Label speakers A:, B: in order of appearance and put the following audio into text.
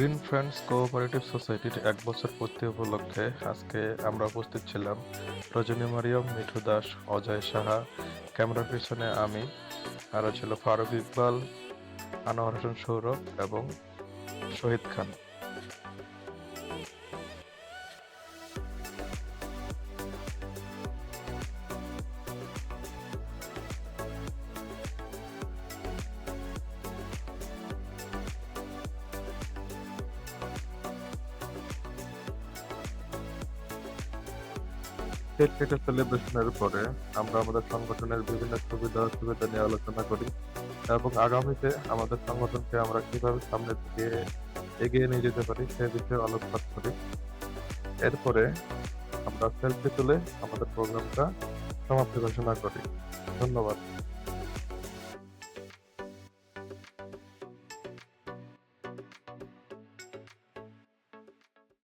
A: Green friends cooperative সোসাইটির এক বছর পূর্তি উপলক্ষে আজকে আমরা উপস্থিত ছিলাম রজনী মারিয়াম, মিঠু দাস, অজয় সাহা, ক্যামেরার পিছনে আমি আরও ছিল ফারুক ইকবাল, আনোয়ার হোসেন সৌরভ এবং শহীদ খান। কেক কেটে সেলিব্রেশনের পরে আমরা আমাদের সংগঠনের বিভিন্ন সুবিধা অসুবিধা নিয়ে আলোচনা করি এবং আগামীতে আমাদের সংগঠনকে আমরা কীভাবে সামনের দিকে এগিয়ে নিয়ে যেতে পারি সে বিষয়ে আলোকপাত করি। এরপরে আমরা সেলফি তুলে আমাদের প্রোগ্রামটা সমাপ্তি ঘোষণা করি। ধন্যবাদ।